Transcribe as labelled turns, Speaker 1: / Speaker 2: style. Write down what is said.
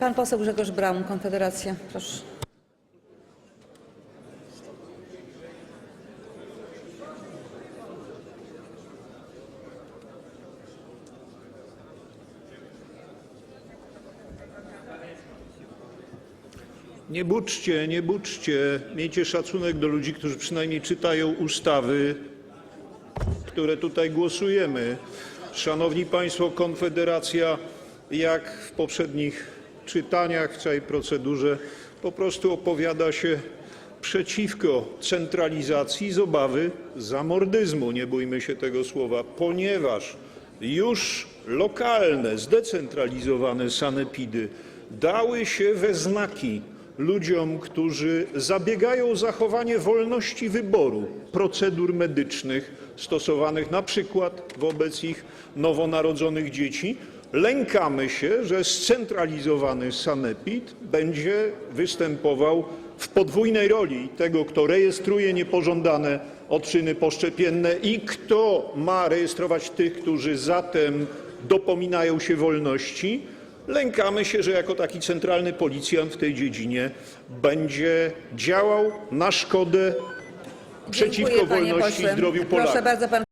Speaker 1: Pan poseł Grzegorz Braun, Konfederacja. Proszę.
Speaker 2: Nie buczcie, nie buczcie. Miejcie szacunek do ludzi, którzy przynajmniej czytają ustawy, które tutaj głosujemy. Szanowni Państwo, Konfederacja, jak w poprzednich czytaniach, w całej procedurze, po prostu opowiada się przeciwko centralizacji z obawy zamordyzmu, nie bójmy się tego słowa, ponieważ już lokalne, zdecentralizowane sanepidy dały się we znaki ludziom, którzy zabiegają o zachowanie wolności wyboru procedur medycznych stosowanych na przykład wobec ich nowonarodzonych dzieci. Lękamy się, że scentralizowany sanepid będzie występował w podwójnej roli tego, kto rejestruje niepożądane odczyny poszczepienne i kto ma rejestrować tych, którzy zatem dopominają się wolności. Lękamy się, że jako taki centralny policjant w tej dziedzinie będzie działał na szkodę przeciwko
Speaker 1: panie
Speaker 2: wolności i
Speaker 1: pośle.
Speaker 2: zdrowiu
Speaker 1: Proszę
Speaker 2: Polaków.
Speaker 1: bardzo, pan